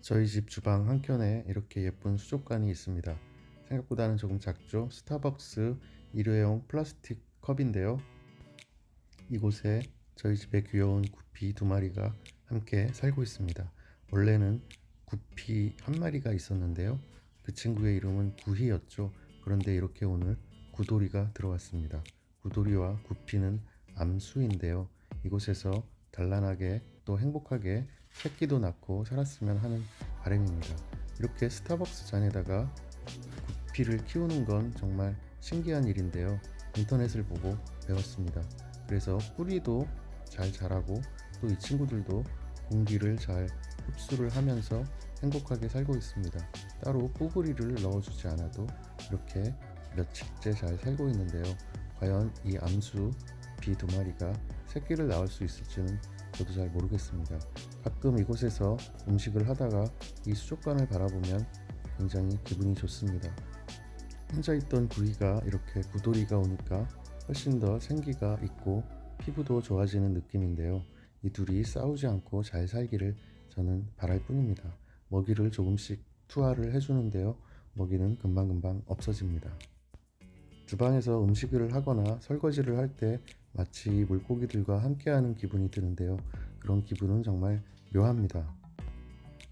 저희 집 주방 한켠에 이렇게 예쁜 수족관이 있습니다. 생각보다는 조금 작죠? 스타벅스 일회용 플라스틱 컵인데요. 이곳에 저희 집에 귀여운 구피 두 마리가 함께 살고 있습니다. 원래는 구피 한 마리가 있었는데요. 그 친구의 이름은 구희였죠. 그런데 이렇게 오늘 구돌이가 들어왔습니다. 구돌이와 구피는 암수인데요. 이곳에서 단란하게 또 행복하게 새끼도 낳고 살았으면 하는 바람입니다. 이렇게 스타벅스 잔에다가 구피를 키우는 건 정말 신기한 일인데요. 인터넷을 보고 배웠습니다. 그래서 뿌리도 잘 자라고 또 이 친구들도 공기를 잘 흡수를 하면서 행복하게 살고 있습니다. 따로 뿌구리를 넣어주지 않아도 이렇게 며칠째 잘 살고 있는데요. 과연 이 암수 비 두 마리가 새끼를 낳을 수 있을지는 저도 잘 모르겠습니다. 가끔 이곳에서 음식을 하다가 이 수족관을 바라보면 굉장히 기분이 좋습니다. 혼자 있던 구이가 이렇게 구돌이가 오니까 훨씬 더 생기가 있고 피부도 좋아지는 느낌인데요. 이 둘이 싸우지 않고 잘 살기를 저는 바랄 뿐입니다. 먹이를 조금씩 투하를 해주는데요. 먹이는 금방금방 없어집니다. 주방에서 음식을 하거나 설거지를 할 때 마치 물고기들과 함께하는 기분이 드는데요. 그런 기분은 정말 묘합니다.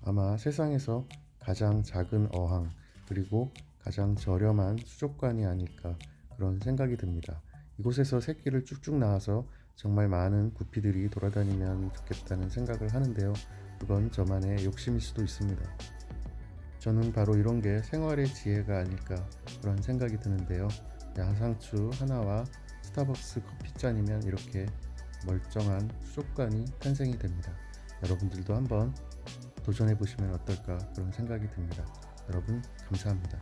아마 세상에서 가장 작은 어항 그리고 가장 저렴한 수족관이 아닐까 그런 생각이 듭니다. 이곳에서 새끼를 쭉쭉 낳아서 정말 많은 구피들이 돌아다니면 좋겠다는 생각을 하는데요. 그건 저만의 욕심일 수도 있습니다. 저는 바로 이런 게 생활의 지혜가 아닐까 그런 생각이 드는데요. 야상추 하나와 스타벅스 커피잔이면 이렇게 멀쩡한 수족관이 탄생이 됩니다. 여러분들도 한번 도전해 보시면 어떨까 그런 생각이 듭니다. 여러분 감사합니다.